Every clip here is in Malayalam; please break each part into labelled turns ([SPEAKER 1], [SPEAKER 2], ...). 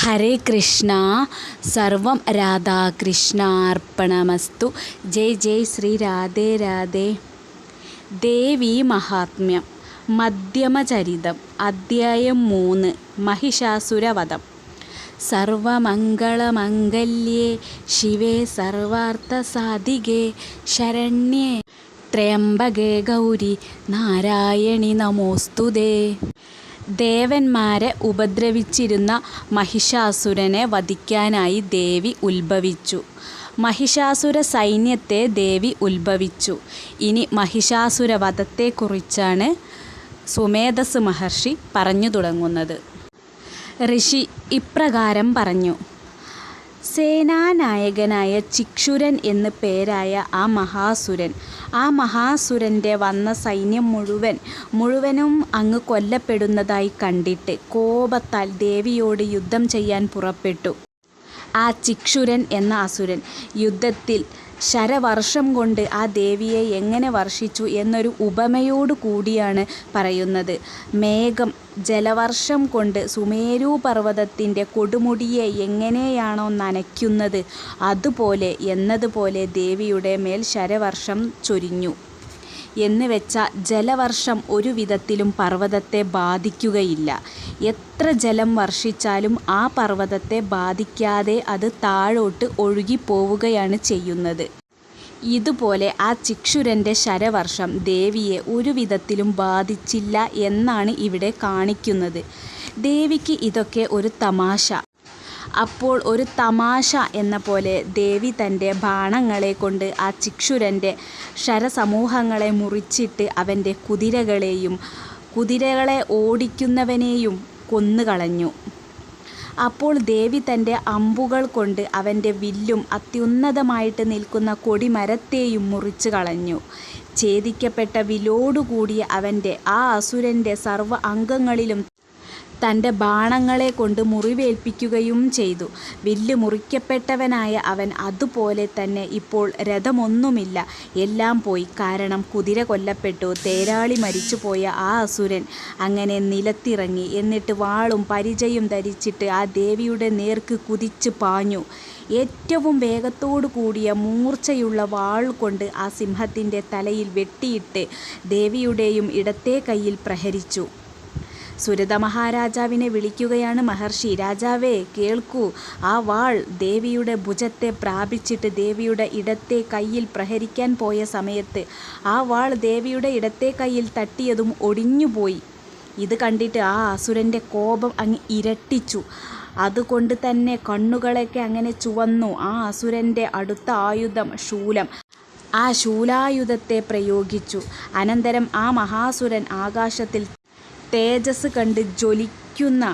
[SPEAKER 1] ഹരേ കൃഷ്ണ. സർവം രാധാകൃഷ്ണാർപ്പണമസ്തു. ജയ് ജയ് ശ്രീ രാധേ രാധേ. ദേവി മഹാത്മ്യം. മധ്യമചരിതം. അദ്ധ്യായം മൂന്ന്. മഹിഷാസുരവധം. സർവമംഗളമംഗല്യേ. ശിവേ സർവാർത്ഥസാധികേ. ശരണ്യേ. ത്രയംബകേ ഗൗരി. നാരായണി നമോസ്തുതേ. ദേവന്മാരെ ഉപദ്രവിച്ചിരുന്ന മഹിഷാസുരനെ വധിക്കാനായി ദേവി ഉത്ഭവിച്ചു. മഹിഷാസുര സൈന്യത്തെ ദേവി ഉത്ഭവിച്ചു. ഇനി മഹിഷാസുര വധത്തെക്കുറിച്ചാണ് സുമേധസ് മഹർഷി പറഞ്ഞു തുടങ്ങുന്നത്. ഋഷി ഇപ്രകാരം പറഞ്ഞു. സേനാനായകനായ ചിക്ഷുരൻ എന്ന് പേരായ ആ മഹാസുരൻ. ആ മഹാസുരന്റെ വന്ന സൈന്യം മുഴുവൻ മുഴുവനും അങ്ങ് കൊല്ലപ്പെടുന്നതായി കണ്ടിട്ട് കോപത്താൽ ദേവിയോട് യുദ്ധം ചെയ്യാൻ പുറപ്പെട്ടു. ആ ചിക്ഷുരൻ എന്ന അസുരൻ യുദ്ധത്തിൽ ശരവർഷം കൊണ്ട് ആ ദേവിയെ എങ്ങനെ വർഷിച്ചു എന്നൊരു ഉപമയോടു കൂടിയാണ് പറയുന്നത്. മേഘം ജലവർഷം കൊണ്ട് സുമേരു പർവതത്തിന്റെ കൊടുമുടിയെ എങ്ങനെയാണോ നനയ്ക്കുന്നത് അതുപോലെ എന്നതുപോലെ ദേവിയുടെ മേൽ ശരവർഷം ചൊരിഞ്ഞു. എന്ന് വെച്ച ജലവർഷം ഒരു വിധത്തിലും പർവതത്തെ ബാധിക്കുകയില്ല. എത്ര ജലം വർഷിച്ചാലും ആ പർവതത്തെ ബാധിക്കാതെ അത് താഴോട്ട് ഒഴുകിപ്പോവുകയാണ് ചെയ്യുന്നത്. ഇതുപോലെ ആ ചിക്ഷുരന്റെ ശരവർഷം ദേവിയെ ഒരു വിധത്തിലും ബാധിച്ചില്ല എന്നാണ് ഇവിടെ കാണിക്കുന്നത്. ദേവിക്ക് ഇതൊക്കെ ഒരു തമാശ. അപ്പോൾ ഒരു തമാശ എന്ന പോലെ ദേവി തന്റെ ബാണങ്ങളെ കൊണ്ട് ആ ചിക്ഷുരന്റെ ശരസമൂഹങ്ങളെ മുറിച്ചിട്ട് അവന്റെ കുതിരകളെയും കുതിരകളെ ഓടിക്കുന്നവനെയും കൊന്നുകളഞ്ഞു. അപ്പോൾ ദേവി തന്റെ അമ്പുകൾ കൊണ്ട് അവന്റെ വില്ലും അത്യുന്നതമായിട്ട് നിൽക്കുന്ന കൊടിമരത്തെയും മുറിച്ചു കളഞ്ഞു. ഛേദിക്കപ്പെട്ട വിലോടുകൂടിയ അവന്റെ ആ അസുരന്റെ സർവ അംഗങ്ങളിലും തന്റെ ബാണങ്ങളെ കൊണ്ട് മുറിവേൽപ്പിക്കുകയും ചെയ്തു. വില്ല് മുറിക്കപ്പെട്ടവനായ അവൻ അതുപോലെ തന്നെ ഇപ്പോൾ രഥമൊന്നുമില്ല. എല്ലാം പോയി. കാരണം കുതിര കൊല്ലപ്പെട്ടു. തേരാളി മരിച്ചുപോയ ആ അസുരൻ അങ്ങനെ നിലത്തിറങ്ങി. എന്നിട്ട് വാളും പരിചയും ധരിച്ചിട്ട് ആ ദേവിയുടെ നേർക്ക് കുതിച്ച് പാഞ്ഞു. ഏറ്റവും വേഗത്തോടു കൂടിയ മൂർച്ചയുള്ള വാൾ കൊണ്ട് ആ സിംഹത്തിന്റെ തലയിൽ വെട്ടിയിട്ട് ദേവിയുടെയും ഇടത്തെ കയ്യിൽ പ്രഹരിച്ചു. സുരത മഹാരാജാവിനെ വിളിക്കുകയാണ് മഹർഷി. രാജാവേ കേൾക്കൂ. ആ വാൾ ദേവിയുടെ ഭുജത്തെ പ്രാപിച്ചിട്ട് ദേവിയുടെ ഇടത്തെ കയ്യിൽ പ്രഹരിക്കാൻ പോയ സമയത്ത് ആ വാൾ ദേവിയുടെ ഇടത്തെ കയ്യിൽ തട്ടിയതും ഒടിഞ്ഞുപോയി. ഇത് കണ്ടിട്ട് ആ അസുരന്റെ കോപം അങ്ങ് ഇരട്ടിച്ചു. അതുകൊണ്ട് തന്നെ കണ്ണുകളൊക്കെ അങ്ങനെ ചുവന്നു. ആ അസുരന്റെ അടുത്ത ആയുധം ശൂലം. ആ ശൂലായുധത്തെ പ്രയോഗിച്ചു. അനന്തരം ആ മഹാസുരൻ ആകാശത്തിൽ തേജസ് കണ്ട് ജ്വലിക്കുന്ന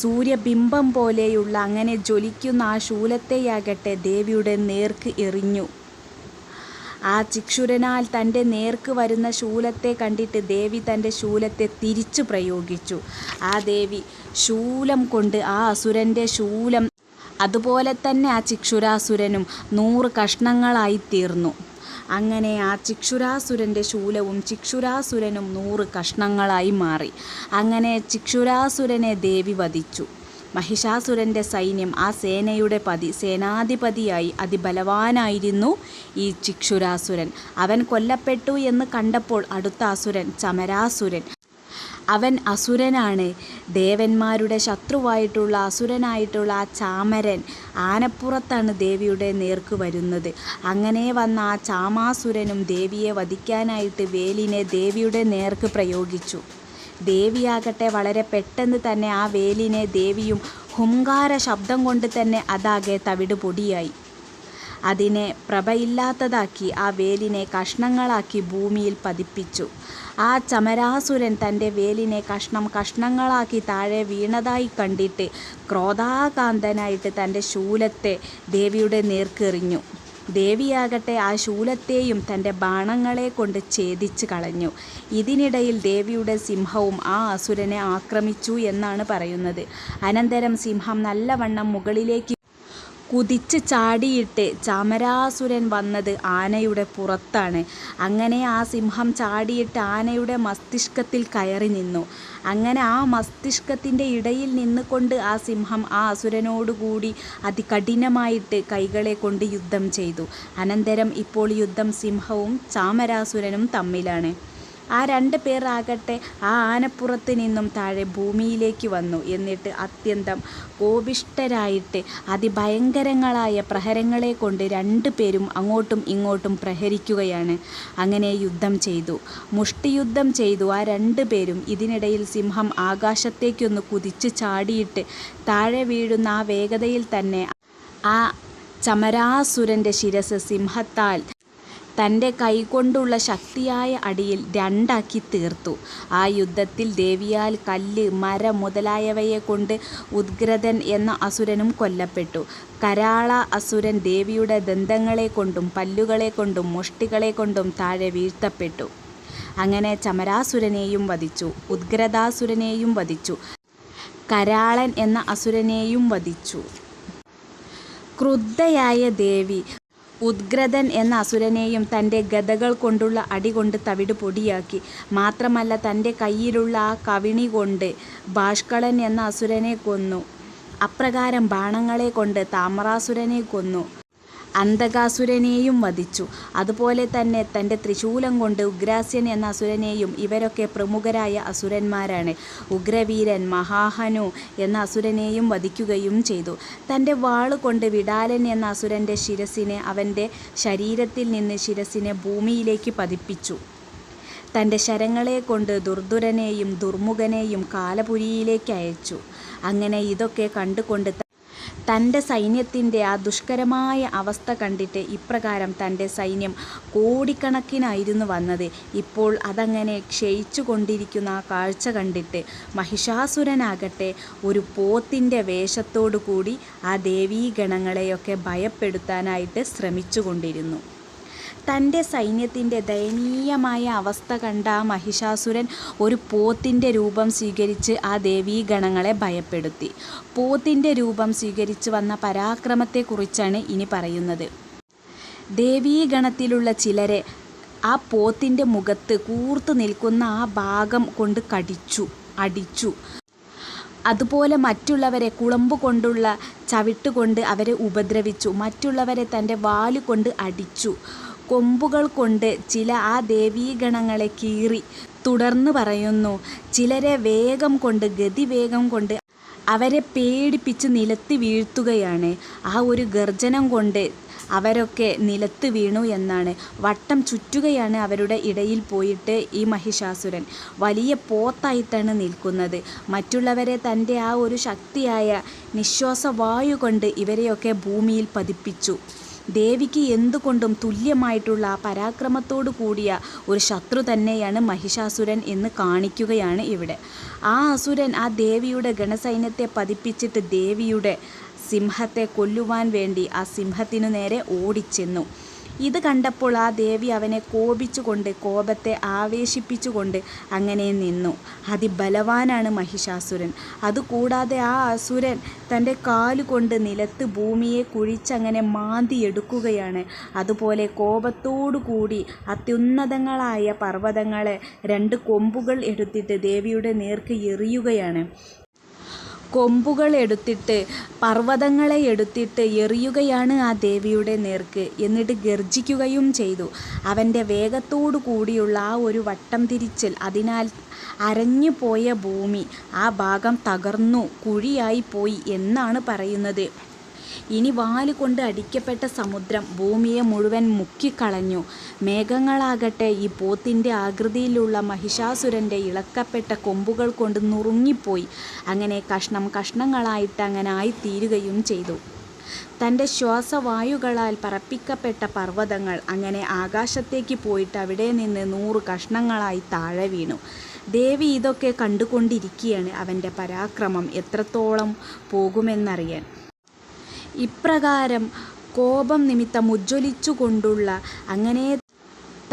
[SPEAKER 1] സൂര്യബിംബം പോലെയുള്ള അങ്ങനെ ജ്വലിക്കുന്ന ആ ശൂലത്തെയാകട്ടെ ദേവിയുടെ നേർക്ക് എറിഞ്ഞു. ആ ചിക്ഷുരനാൽ തന്റെ നേർക്ക് വരുന്ന ശൂലത്തെ കണ്ടിട്ട് ദേവി തന്റെ ശൂലത്തെ തിരിച്ചു പ്രയോഗിച്ചു. ആ ദേവി ശൂലം കൊണ്ട് ആ അസുരന്റെ ശൂലം അതുപോലെ തന്നെ ആ ചിക്ഷുരാസുരനും നൂറ് കഷ്ണങ്ങളായി തീർന്നു. അങ്ങനെ ആ ചിക്ഷുരാസുരന്റെ ശൂലവും ചിക്ഷുരാസുരനും നൂറ് കഷ്ണങ്ങളായി മാറി. അങ്ങനെ ചിക്ഷുരാസുരനെ ദേവി വധിച്ചു. മഹിഷാസുരന്റെ സൈന്യം ആ സേനയുടെ പതി സേനാധിപതിയായി അതിബലവാനായിരുന്നു ഈ ചിക്ഷുരാസുരൻ. അവൻ കൊല്ലപ്പെട്ടു എന്ന് കണ്ടപ്പോൾ അടുത്ത അസുരൻ ചമരാസുരൻ. അവൻ അസുരനാണ്. ദേവന്മാരുടെ ശത്രുവായിട്ടുള്ള അസുരനായിട്ടുള്ള ആ ചാമരൻ ആനപ്പുറത്താണ് ദേവിയുടെ നേർക്ക് വരുന്നത്. അങ്ങനെ വന്ന ആ ചാമാസുരനും ദേവിയെ വധിക്കാനായിട്ട് വേലിനെ ദേവിയുടെ നേർക്ക് പ്രയോഗിച്ചു. ദേവിയാകട്ടെ വളരെ പെട്ടെന്ന് തന്നെ ആ വേലിനെ ദേവിയും ഹുങ്കാര ശബ്ദം കൊണ്ട് തന്നെ അതാകെ തവിട് പൊടിയായി. അതിനെ പ്രഭയില്ലാത്തതാക്കി ആ വേലിനെ കഷ്ണങ്ങളാക്കി ഭൂമിയിൽ പതിപ്പിച്ചു. ആ ചമരാസുരൻ തന്റെ വേലിനെ കഷ്ണം കഷ്ണങ്ങളാക്കി താഴെ വീണതായി കണ്ടിട്ട് ക്രോധാകാന്തനായിട്ട് തന്റെ ശൂലത്തെ ദേവിയുടെ നേർക്കെറിഞ്ഞു. ദേവിയാകട്ടെ ആ ശൂലത്തെയും തന്റെ ബാണങ്ങളെ കൊണ്ട് ഛേദിച്ച് കളഞ്ഞു. ഇതിനിടയിൽ ദേവിയുടെ സിംഹവും ആ അസുരനെ ആക്രമിച്ചു എന്നാണ് പറയുന്നത്. അനന്തരം സിംഹം നല്ലവണ്ണം മുകളിലേക്ക് കുതിച്ച് ചാടിയിട്ട് ചാമരാസുരൻ വന്നത് ആനയുടെ പുറത്താണ്. അങ്ങനെ ആ സിംഹം ചാടിയിട്ട് ആനയുടെ മസ്തിഷ്കത്തിൽ കയറി നിന്നു. അങ്ങനെ ആ മസ്തിഷ്കത്തിന്റെ ഇടയിൽ നിന്നുകൊണ്ട് ആ സിംഹം ആ അസുരനോടുകൂടി അതികഠിനമായിട്ട് കൈകളെ കൊണ്ട് യുദ്ധം ചെയ്തു. അനന്തരം ഇപ്പോൾ യുദ്ധം സിംഹവും ചാമരാസുരനും തമ്മിലാണ്. ആ രണ്ട് പേർ ആകട്ടെ ആ ആനപ്പുറത്ത് നിന്നും താഴെ ഭൂമിയിലേക്ക് വന്നു. എന്നിട്ട് അത്യന്തം കോപിഷ്ടരായിട്ട് അതിഭയങ്കരങ്ങളായ പ്രഹരങ്ങളെ കൊണ്ട് രണ്ട് പേരും അങ്ങോട്ടും ഇങ്ങോട്ടും പ്രഹരിക്കുകയാണ്. അങ്ങനെ യുദ്ധം ചെയ്തു. മുഷ്ടിയുദ്ധം ചെയ്തു ആ രണ്ട് പേരും. ഇതിനിടയിൽ സിംഹം ആകാശത്തേക്കൊന്ന് കുതിച്ച് ചാടിയിട്ട് താഴെ വീഴുന്ന ആ വേഗതയിൽ തന്നെ ആ ചമരാസുരന്റെ ശിരസ് സിംഹത്താൽ തന്റെ കൈകൊണ്ടുള്ള ശക്തിയായ അടിയിൽ രണ്ടാക്കി തീർത്തു. ആ യുദ്ധത്തിൽ ദേവിയാൽ കല്ല്, മരം മുതലായവയെ കൊണ്ട് ഉദ്ഗ്രഥൻ എന്ന അസുരനും കൊല്ലപ്പെട്ടു. കരാള അസുരൻ ദേവിയുടെ ദന്തങ്ങളെ കൊണ്ടും പല്ലുകളെ കൊണ്ടും മുഷ്ടികളെ കൊണ്ടും താഴെ വീഴ്ത്തപ്പെട്ടു. അങ്ങനെ ചമരാസുരനെയും വധിച്ചു. ഉദ്ഗ്രഥാസുരനെയും വധിച്ചു. കരാളൻ എന്ന അസുരനെയും വധിച്ചു. ക്രുദ്ധയായ ദേവി ഉദ്ഗ്രഥൻ എന്ന അസുരനെയും തന്റെ ഗതകൾ കൊണ്ടുള്ള അടി കൊണ്ട് തവിട് പൊടിയാക്കി. മാത്രമല്ല തന്റെ കയ്യിലുള്ള ആ കവിണി കൊണ്ട് ഭാഷ്കളൻ എന്ന അസുരനെ കൊന്നു. അപ്രകാരം ബാണങ്ങളെ കൊണ്ട് താമരാസുരനെ കൊന്നു. അന്തകാസുരനെയും വധിച്ചു. അതുപോലെ തന്നെ തന്റെ ത്രിശൂലം കൊണ്ട് ഉഗ്രാസ്യൻ എന്ന അസുരനെയും ഇവരൊക്കെ പ്രമുഖരായ അസുരന്മാരാണ്. ഉഗ്രവീരൻ മഹാഹനു എന്ന അസുരനെയും വധിക്കുകയും ചെയ്തു. തന്റെ വാൾ കൊണ്ട് വിടാലൻ എന്ന അസുരന്റെ ശിരസിനെ അവന്റെ ശരീരത്തിൽ നിന്ന് ശിരസിനെ ഭൂമിയിലേക്ക് പതിപ്പിച്ചു. തന്റെ ശരങ്ങളെക്കൊണ്ട് ദുർദുരനെയും ദുർമുഖനെയും കാലപുരിയിലേക്കയച്ചു. അങ്ങനെ ഇതൊക്കെ കണ്ടുകൊണ്ട് തന്റെ സൈന്യത്തിന്റെ ആ ദുഷ്കരമായ അവസ്ഥ കണ്ടിട്ട് ഇപ്രകാരം തന്റെ സൈന്യം കോടിക്കണക്കിനായിരുന്നു വന്നത്. ഇപ്പോൾ അതങ്ങനെ ക്ഷയിച്ചു കൊണ്ടിരിക്കുന്ന ആ കാഴ്ച കണ്ടിട്ട് മഹിഷാസുരനാകട്ടെ ഒരു പോത്തിന്റെ വേഷത്തോടു കൂടി ആ ദേവീഗണങ്ങളെയൊക്കെ ഭയപ്പെടുത്താനായിട്ട് ശ്രമിച്ചുകൊണ്ടിരുന്നു. തന്റെ സൈന്യത്തിന്റെ ദയനീയമായ അവസ്ഥ കണ്ട ആ മഹിഷാസുരൻ ഒരു പോത്തിന്റെ രൂപം സ്വീകരിച്ച് ആ ദേവീഗണങ്ങളെ ഭയപ്പെടുത്തി. പോത്തിന്റെ രൂപം സ്വീകരിച്ച് വന്ന പരാക്രമത്തെക്കുറിച്ചാണ് ഇനി പറയുന്നത്. ദേവീഗണത്തിലുള്ള ചിലരെ ആ പോത്തിന്റെ മുഖത്ത് കൂർത്ത് നിൽക്കുന്ന ആ ഭാഗം കൊണ്ട് കടിച്ചു, അടിച്ചു. അതുപോലെ മറ്റുള്ളവരെ കുളമ്പ് കൊണ്ടുള്ള ചവിട്ടുകൊണ്ട് അവരെ ഉപദ്രവിച്ചു. മറ്റുള്ളവരെ തന്റെ വാലുകൊണ്ട് അടിച്ചു. കൊമ്പുകൾ കൊണ്ട് ചില ആ ദേവീഗണങ്ങളെ കീറി. തുടർന്ന് പറയുന്നു. ചിലരെ വേഗം കൊണ്ട് ഗതിവേഗം കൊണ്ട് അവരെ പേടിപ്പിച്ച് നിലത്ത് വീഴ്ത്തുകയാണ്. ആ ഒരു ഗർജനം കൊണ്ട് അവരൊക്കെ നിലത്ത് വീണു എന്നാണ്. വട്ടം ചുറ്റുകയാണ് അവരുടെ ഇടയിൽ പോയിട്ട് ഈ മഹിഷാസുരൻ. വലിയ പോത്തായിട്ടാണ് നിൽക്കുന്നത്. മറ്റുള്ളവരെ തന്റെ ആ ഒരു ശക്തിയായ നിശ്വാസവായു കൊണ്ട് ഇവരെയൊക്കെ ഭൂമിയിൽ പതിപ്പിച്ചു. ദേവിക്ക് എന്തുകൊണ്ടും തുല്യമായിട്ടുള്ള പരാക്രമത്തോടു കൂടിയ ഒരു ശത്രു തന്നെയാണ് മഹിഷാസുരൻ എന്ന് കാണിക്കുകയാണ് ഇവിടെ. ആ അസുരൻ ആ ദേവിയുടെ ഗണസൈന്യത്തെ പതിപ്പിച്ചിട്ട് ദേവിയുടെ സിംഹത്തെ കൊല്ലുവാൻ വേണ്ടി ആ സിംഹത്തിനു നേരെ ഓടിച്ചെന്നു. ഇത് കണ്ടപ്പോൾ ആ ദേവി അവനെ കോപിച്ചുകൊണ്ട് കോപത്തെ ആവേശിപ്പിച്ചുകൊണ്ട് അങ്ങനെ നിന്നു. അതിബലവാനാണ് മഹിഷാസുരൻ. അതുകൂടാതെ ആ അസുരൻ തന്റെ കാലുകൊണ്ട് നിലത്ത് ഭൂമിയെ കുഴിച്ചങ്ങനെ മാന്തിയെടുക്കുകയാണ്. അതുപോലെ കോപത്തോടുകൂടി അത്യുന്നതങ്ങളായ പർവതങ്ങളെ രണ്ട് കൊമ്പുകൾ എടുത്തിട്ട് ദേവിയുടെ നേർക്ക് എറിയുകയാണ്. കൊമ്പുകൾ എടുത്തിട്ട് പർവതങ്ങളെ എടുത്തിട്ട് എറിയുകയാണ് ആ ദേവിയുടെ നേർക്ക്. എന്നിട്ട് ഗർജിക്കുകയും ചെയ്തു. അവന്റെ വേഗത്തോടു കൂടിയുള്ള ആ ഒരു വട്ടം തിരിച്ചൽ അതിനാൽ അരഞ്ഞു പോയ ഭൂമി ആ ഭാഗം തകർന്നു കുഴിയായിപ്പോയി എന്നാണ് പറയുന്നത്. ഇനി വാലുകൊണ്ട് അടിക്കപ്പെട്ട സമുദ്രം ഭൂമിയെ മുഴുവൻ മുക്കിക്കളഞ്ഞു. മേഘങ്ങളാകട്ടെ ഈ പോത്തിന്റെ ആകൃതിയിലുള്ള മഹിഷാസുരന്റെ ഇളക്കപ്പെട്ട കൊമ്പുകൾ കൊണ്ട് നുറുങ്ങിപ്പോയി. അങ്ങനെ കഷ്ണം കഷ്ണങ്ങളായിട്ട് അങ്ങനെ ആയിത്തീരുകയും ചെയ്തു. തന്റെ ശ്വാസവായുകളാൽ പറപ്പിക്കപ്പെട്ട പർവതങ്ങൾ അങ്ങനെ ആകാശത്തേക്ക് പോയിട്ട് അവിടെ നിന്ന് നൂറ് കഷ്ണങ്ങളായി താഴെ വീണു. ദേവി ഇതൊക്കെ കണ്ടുകൊണ്ടിരിക്കുകയാണ് അവന്റെ പരാക്രമം എത്രത്തോളം പോകുമെന്നറിയാൻ. ഇപ്രകാരം കോപം നിമിത്തം ഉജ്ജ്വലിച്ചുകൊണ്ടുള്ള അങ്ങനെ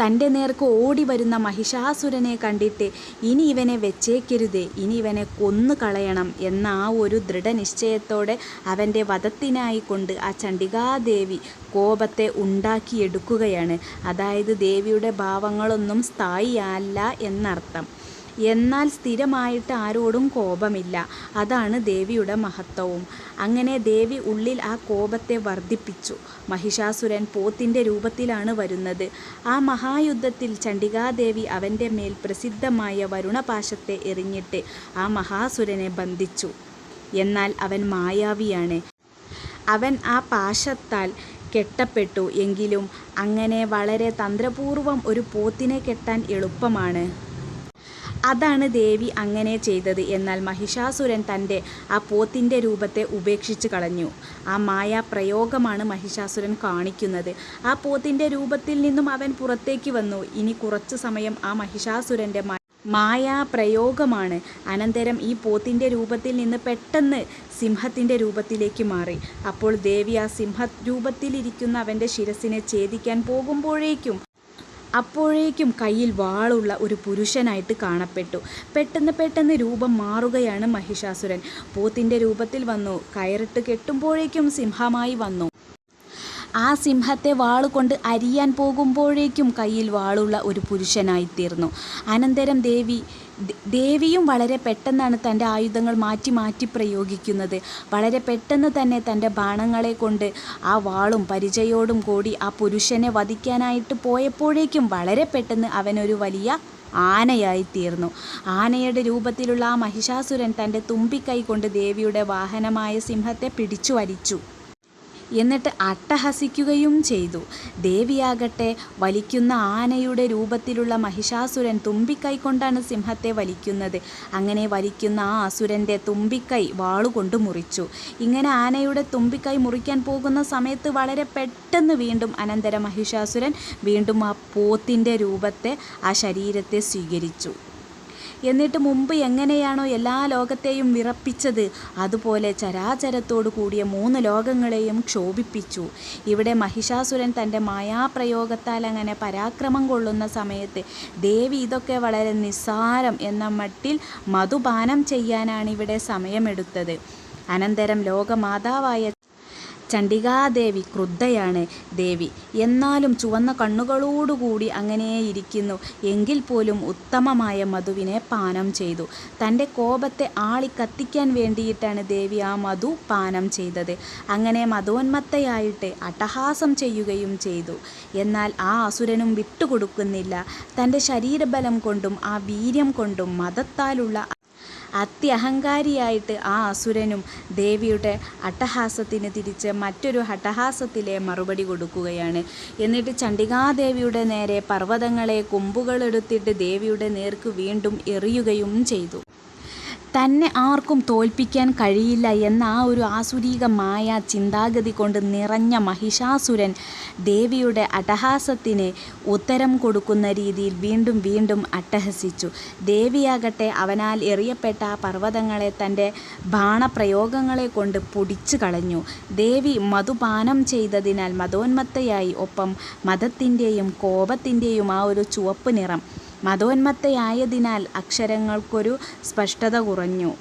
[SPEAKER 1] തന്റെ നേർക്ക് ഓടി വരുന്ന മഹിഷാസുരനെ കണ്ടിട്ട് ഇനി ഇവനെ വെച്ചേക്കരുത് ഇനി ഇവനെ കൊന്നു കളയണം എന്ന ആ ഒരു ദൃഢനിശ്ചയത്തോടെ അവന്റെ വധത്തിനായി കൊണ്ട് ആ ചണ്ഡികാദേവി കോപത്തെ ഉണ്ടാക്കിയെടുക്കുകയാണ്. അതായത് ദേവിയുടെ ഭാവങ്ങളൊന്നും സ്ഥായിയല്ല എന്നർത്ഥം. എന്നാൽ സ്ഥിരമായിട്ട് ആരോടും കോപമില്ല. അതാണ് ദേവിയുടെ മഹത്വവും. അങ്ങനെ ദേവി ഉള്ളിൽ ആ കോപത്തെ വർദ്ധിപ്പിച്ചു. മഹിഷാസുരൻ പോത്തിന്റെ രൂപത്തിലാണ് വരുന്നത്. ആ മഹായുദ്ധത്തിൽ ചണ്ഡികാദേവി അവന്റെ മേൽ പ്രസിദ്ധമായ വരുണപാശത്തെ എറിഞ്ഞിട്ട് ആ മഹാസുരനെ ബന്ധിച്ചു. എന്നാൽ അവൻ മായാവിയാണ്. അവൻ ആ പാശത്താൽ കെട്ടപ്പെട്ടു. എങ്കിലും അങ്ങനെ വളരെ തന്ത്രപൂർവം ഒരു പോത്തിനെ കെട്ടാൻ എളുപ്പമാണ്. അതാണ് ദേവി അങ്ങനെ ചെയ്തത് എന്നാൽ മഹിഷാസുരൻ തന്റെ ആ പോത്തിന്റെ രൂപത്തെ ഉപേക്ഷിച്ച് കളഞ്ഞു. ആ മായ പ്രയോഗമാണ് മഹിഷാസുരൻ കാണിക്കുന്നത്. ആ പോത്തിന്റെ രൂപത്തിൽ നിന്നും അവൻ പുറത്തേക്ക് വന്നു. ഇനി കുറച്ച് സമയം ആ മഹിഷാസുരന്റെ മായാ പ്രയോഗമാണ് അനന്തരം ഈ പോത്തിന്റെ രൂപത്തിൽ നിന്ന് പെട്ടെന്ന് സിംഹത്തിന്റെ രൂപത്തിലേക്ക് മാറി. അപ്പോൾ ദേവി ആ സിംഹ രൂപത്തിലിരിക്കുന്ന അവന്റെ ശിരസിനെ ഛേദിക്കാൻ പോകുമ്പോഴേക്കും അപ്പോഴേക്കും കയ്യിൽ വാളുള്ള ഒരു പുരുഷനായിട്ട് കാണപ്പെട്ടു. പെട്ടെന്ന് പെട്ടെന്ന് രൂപം മാറുകയാണ് മഹിഷാസുരൻ. പോത്തിന്റെ രൂപത്തിൽ വന്നു. കയറിട്ട് കെട്ടുമ്പോഴേക്കും സിംഹമായി വന്നു. ആ സിംഹത്തെ വാളുകൊണ്ട് അരിയാൻ പോകുമ്പോഴേക്കും കയ്യിൽ വാളുള്ള ഒരു പുരുഷനായിത്തീർന്നു അനന്തരം ദേവി ദേവിയും വളരെ പെട്ടെന്നാണ് തന്റെ ആയുധങ്ങൾ മാറ്റി മാറ്റി പ്രയോഗിക്കുന്നത്. വളരെ പെട്ടെന്ന് തന്നെ തന്റെ ബാണങ്ങളെ കൊണ്ട് ആ വാളും പരിചയോടും കൂടി ആ പുരുഷനെ വധിക്കാനായിട്ട് പോയപ്പോഴേക്കും വളരെ പെട്ടെന്ന് അവനൊരു വലിയ ആനയായി തീർന്നു. ആനയുടെ രൂപത്തിലുള്ള ആ മഹിഷാസുരൻ തന്റെ തുമ്പിക്കൈ കൊണ്ട് ദേവിയുടെ വാഹനമായ സിംഹത്തെ പിടിച്ചു വലിച്ചു. എന്നിട്ട് അട്ടഹസിക്കുകയും ചെയ്തു. ദേവിയാകട്ടെ വലിക്കുന്ന ആനയുടെ രൂപത്തിലുള്ള മഹിഷാസുരൻ തുമ്പിക്കൈ കൊണ്ടാണ് സിംഹത്തെ വലിക്കുന്നത്. അങ്ങനെ വലിക്കുന്ന ആ അസുരന്റെ തുമ്പിക്കൈ വാളുകൊണ്ട് മുറിച്ചു. ഇങ്ങനെ ആനയുടെ തുമ്പിക്കൈ മുറിക്കാൻ പോകുന്ന സമയത്ത് വളരെ പെട്ടെന്ന് വീണ്ടും അനന്തര മഹിഷാസുരൻ വീണ്ടും ആ പോത്തിന്റെ രൂപത്തെ ആ ശരീരത്തെ സ്വീകരിച്ചു. എന്നിട്ട് മുമ്പ് എങ്ങനെയാണോ എല്ലാ ലോകത്തെയും വിറപ്പിച്ചത് അതുപോലെ ചരാചരത്തോടു കൂടിയ മൂന്ന് ലോകങ്ങളെയും ക്ഷോഭിപ്പിച്ചു. ഇവിടെ മഹിഷാസുരൻ തന്റെ മായാപ്രയോഗത്താൽ അങ്ങനെ പരാക്രമം കൊള്ളുന്ന സമയത്ത് ദേവി ഇതൊക്കെ വളരെ നിസ്സാരം എന്ന മട്ടിൽ മധുപാനം ചെയ്യാനാണ് ഇവിടെ സമയമെടുത്തത്. അനന്തരം ലോകമാതാവായ ചണ്ഡികാദേവി ക്രുദ്ധയാണ് ദേവി. എന്നാലും ചുവന്ന കണ്ണുകളോടുകൂടി അങ്ങനെയിരിക്കുന്നു. എങ്കിൽ പോലും ഉത്തമമായ മധുവിനെ പാനം ചെയ്തു. തന്റെ കോപത്തെ ആളി കത്തിക്കാൻ വേണ്ടിയിട്ടാണ് ദേവി ആ മധു പാനം ചെയ്തത്. അങ്ങനെ മധോന്മത്തയായിട്ട് അട്ടഹാസം ചെയ്യുകയും ചെയ്തു. എന്നാൽ ആ അസുരനും വിട്ടുകൊടുക്കുന്നില്ല. തന്റെ ശരീരബലം കൊണ്ടും ആ വീര്യം കൊണ്ടും മതത്താലുള്ള അത്യഹങ്കാരിയായിട്ട് ആ അസുരനും ദേവിയുടെ അട്ടഹാസത്തിന് തിരിച്ച് മറ്റൊരു ഹട്ടഹാസത്തിലെ മറുപടി കൊടുക്കുകയാണ്. എന്നിട്ട് ചണ്ഡികാദേവിയുടെ നേരെ പർവതങ്ങളെ കൊമ്പുകളെടുത്തിട്ട് ദേവിയുടെ നേർക്ക് വീണ്ടും എറിയുകയും ചെയ്തു. തന്നെ ആർക്കും തോൽപ്പിക്കാൻ കഴിയില്ല എന്ന ആ ഒരു ആസുരീകമായ ചിന്താഗതി കൊണ്ട് നിറഞ്ഞ മഹിഷാസുരൻ ദേവിയുടെ അട്ടഹാസത്തിന് ഉത്തരം കൊടുക്കുന്ന രീതിയിൽ വീണ്ടും വീണ്ടും അട്ടഹസിച്ചു. ദേവിയാകട്ടെ അവനാൽ എറിയപ്പെട്ട ആ പർവതങ്ങളെ തന്റെ ബാണപ്രയോഗങ്ങളെ കൊണ്ട് പൊടിച്ചു കളഞ്ഞു. ദേവി മധുപാനം ചെയ്തതിനാൽ മതോന്മത്തയായി ഒപ്പം മതത്തിന്റെയും കോപത്തിന്റെയും ആ ഒരു ചുവപ്പ് നിറം മതോന്മത്തയായതിനാൽ അക്ഷരങ്ങൾക്കൊരു സ്പഷ്ടത കുറഞ്ഞു.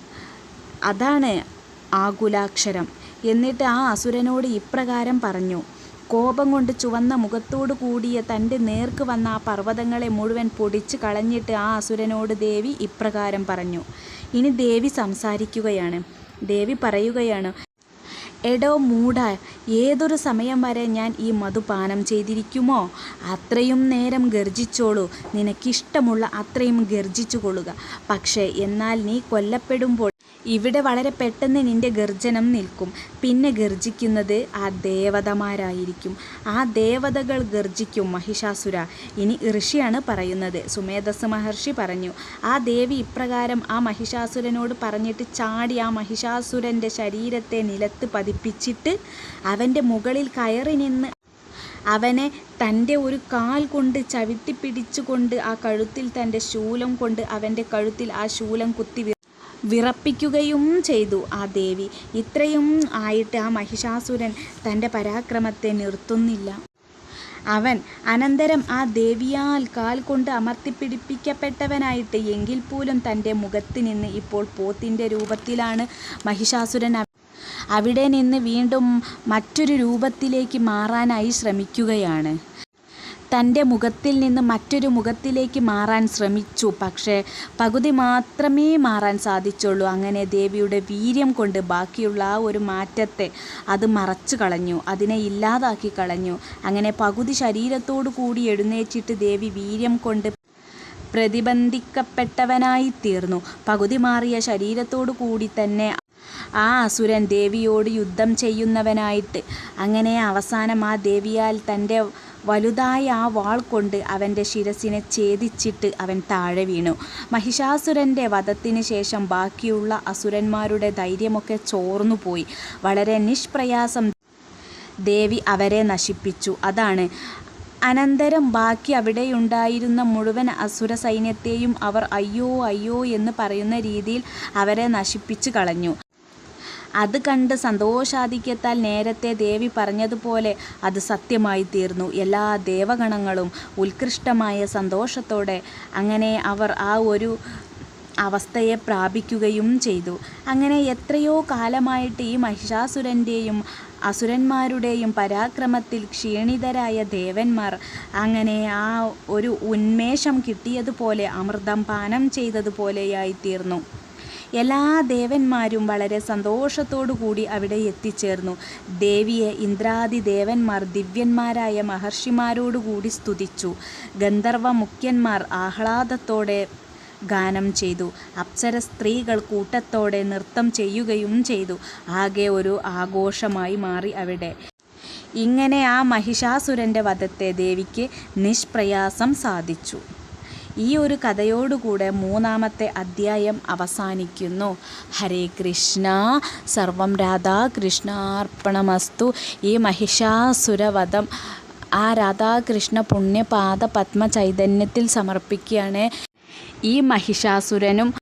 [SPEAKER 1] അതാണ് ആകുലാക്ഷരം. എന്നിട്ട് ആ അസുരനോട് ഇപ്രകാരം പറഞ്ഞു കോപം കൊണ്ട് ചുവന്ന മുഖത്തോടു കൂടിയ തന്റെ നേർക്ക് വന്ന ആ പർവതങ്ങളെ മുഴുവൻ പൊടിച്ച് കളഞ്ഞിട്ട് ആ അസുരനോട് ദേവി ഇപ്രകാരം പറഞ്ഞു. ഇനി ദേവി സംസാരിക്കുകയാണ്. ദേവി പറയുകയാണ് എടോ മൂട ഏതൊരു സമയം വരെ ഞാൻ ഈ മധുപാനം ചെയ്തിരിക്കുമോ? അത്രയും നേരം ഗർജിച്ചോളൂ. നിനക്കിഷ്ടമുള്ള അത്രയും ഗർജിച്ചു കൊള്ളുക. പക്ഷേ എന്നാൽ നീ കൊല്ലപ്പെടുമ്പോൾ ഇവിടെ വളരെ പെട്ടെന്ന് നിന്റെ ഗർജനം നിൽക്കും. പിന്നെ ഗർജിക്കുന്നത് ആ ദേവതമാരായിരിക്കും. ആ ദേവതകൾ ഗർജിക്കും മഹിഷാസുര. ഇനി ഋഷിയാണ് പറയുന്നത്. സുമേധസ് മഹർഷി പറഞ്ഞു ആ ദേവി ഇപ്രകാരം ആ മഹിഷാസുരനോട് പറഞ്ഞിട്ട് ചാടി ആ മഹിഷാസുരന്റെ ശരീരത്തെ നിലത്ത് പതിപ്പിച്ചിട്ട് അവന്റെ മുകളിൽ കയറി നിന്ന് അവനെ തന്റെ ഒരു കാൽ കൊണ്ട് ചവിട്ടി പിടിച്ചുകൊണ്ട് ആ കഴുത്തിൽ തന്റെ ശൂലം കൊണ്ട് അവന്റെ കഴുത്തിൽ ആ ശൂലം കുത്തി വിറപ്പിക്കുകയും ചെയ്തു ആ ദേവി. ഇത്രയും ആയിട്ട് ആ മഹിഷാസുരൻ തന്റെ പരാക്രമത്തെ നിർത്തുന്നില്ല. അവൻ അനന്തരം ആ ദേവിയാൽ കാൽ കൊണ്ട് അമർത്തിപ്പിടിപ്പിക്കപ്പെട്ടവനായിട്ട് എങ്കിൽ പോലും തന്റെ മുഖത്ത് നിന്ന് ഇപ്പോൾ പോത്തിന്റെ രൂപത്തിലാണ് മഹിഷാസുരൻ അവിടെ നിന്ന് വീണ്ടും മറ്റൊരു രൂപത്തിലേക്ക് മാറാനായി ശ്രമിക്കുകയാണ്. തന്റെ മുഖത്തിൽ നിന്ന് മറ്റൊരു മുഖത്തിലേക്ക് മാറാൻ ശ്രമിച്ചു. പക്ഷേ പകുതി മാത്രമേ മാറാൻ സാധിച്ചുള്ളൂ. അങ്ങനെ ദേവിയുടെ വീര്യം കൊണ്ട് ബാക്കിയുള്ള ആ ഒരു മാറ്റത്തെ അത് മറച്ചു കളഞ്ഞു. അതിനെ ഇല്ലാതാക്കി കളഞ്ഞു. അങ്ങനെ പകുതി ശരീരത്തോടു കൂടി എഴുന്നേറ്റിട്ട് ദേവി വീര്യം കൊണ്ട് പ്രതിബന്ധിക്കപ്പെട്ടവനായി തീർന്നു. പകുതി മാറിയ ശരീരത്തോടു കൂടി തന്നെ ആ അസുരൻ ദേവിയോട് യുദ്ധം ചെയ്യുന്നവനായിട്ട്. അങ്ങനെ അവസാനം ആ ദേവിയാൽ തന്റെ വലുതായ ആ വാൾ കൊണ്ട് അവന്റെ ശിരസിനെ ഛേദിച്ചിട്ട് അവൻ താഴെ വീണു. മഹിഷാസുരന്റെ വധത്തിന് ശേഷം ബാക്കിയുള്ള അസുരന്മാരുടെ ധൈര്യമൊക്കെ ചോർന്നുപോയി വളരെ നിഷ്പ്രയാസം ദേവി അവരെ നശിപ്പിച്ചു. അതാണ്. അനന്തരം ബാക്കി അവിടെയുണ്ടായിരുന്ന മുഴുവൻ അസുര സൈന്യത്തെയും അവർ അയ്യോ അയ്യോ എന്ന് പറയുന്ന രീതിയിൽ അവരെ നശിപ്പിച്ചു കളഞ്ഞു. അത് കണ്ട് സന്തോഷാധിക്യത്താൽ നേരത്തെ ദേവി പറഞ്ഞതുപോലെ അത് സത്യമായി തീർന്നു. എല്ലാ ദേവഗണങ്ങളും ഉത്കൃഷ്ടമായ സന്തോഷത്തോടെ അങ്ങനെ അവർ ആ ഒരു അവസ്ഥയെ പ്രാപിക്കുകയും ചെയ്തു. അങ്ങനെ എത്രയോ കാലമായിട്ട് ഈ മഹിഷാസുരന്റെയും അസുരന്മാരുടെയും പരാക്രമത്തിൽ ക്ഷീണിതരായ ദേവന്മാർ അങ്ങനെ ആ ഒരു ഉന്മേഷം കിട്ടിയതുപോലെ അമൃതം പാനം ചെയ്തതുപോലെയായി തീർന്നു. എല്ലാ ദേവന്മാരും വളരെ സന്തോഷത്തോടു കൂടി അവിടെ എത്തിച്ചേർന്നു. ദേവിയെ ഇന്ദ്രാദി ദേവന്മാർ ദിവ്യന്മാരായ മഹർഷിമാരോടുകൂടി സ്തുതിച്ചു. ഗന്ധർവ മുഖ്യന്മാർ ആഹ്ലാദത്തോടെ ഗാനം ചെയ്തു. അപ്സര സ്ത്രീകൾ കൂട്ടത്തോടെ നൃത്തം ചെയ്യുകയും ചെയ്തു. ആകെ ഒരു ആഘോഷമായി മാറി അവിടെ. ഇങ്ങനെ ആ മഹിഷാസുരന്റെ വധത്തെ ദേവിക്ക് നിഷ്പ്രയാസം സാധിച്ചു. ഈ ഒരു കഥയോടുകൂടെ മൂന്നാമത്തെ അധ്യായം അവസാനിക്കുന്നു. ഹരേ കൃഷ്ണ സർവം രാധാകൃഷ്ണാർപ്പണമസ്തു ഈ മഹിഷാസുരവധം ആ രാധാകൃഷ്ണ പുണ്യപാദ പത്മ ചൈതന്യത്തിൽ സമർപ്പിക്കുകയാണ്. ഈ മഹിഷാസുരനും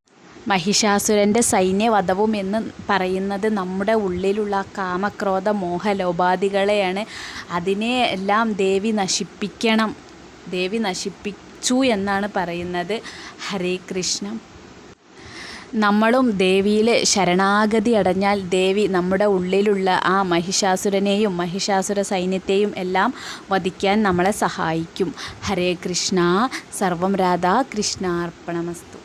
[SPEAKER 1] മഹിഷാസുരന്റെ സൈന്യവധവും എന്ന് പറയുന്നത് നമ്മുടെ ഉള്ളിലുള്ള കാമക്രോധ മോഹലോപാധികളെയാണ്. അതിനെ എല്ലാം ദേവി നശിപ്പിക്കണം. ദേവി നശിപ്പിച്ചു എന്നാണ് പറയുന്നത്. ഹരേ കൃഷ്ണ. നമ്മളും ദേവിയിൽ ശരണാഗതി അടഞ്ഞാൽ ദേവി നമ്മുടെ ഉള്ളിലുള്ള ആ മഹിഷാസുരനെയും മഹിഷാസുര സൈന്യത്തെയും എല്ലാം വധിക്കാൻ നമ്മളെ സഹായിക്കും. ഹരേ കൃഷ്ണ. സർവം രാധാ കൃഷ്ണാർപ്പണമസ്തു.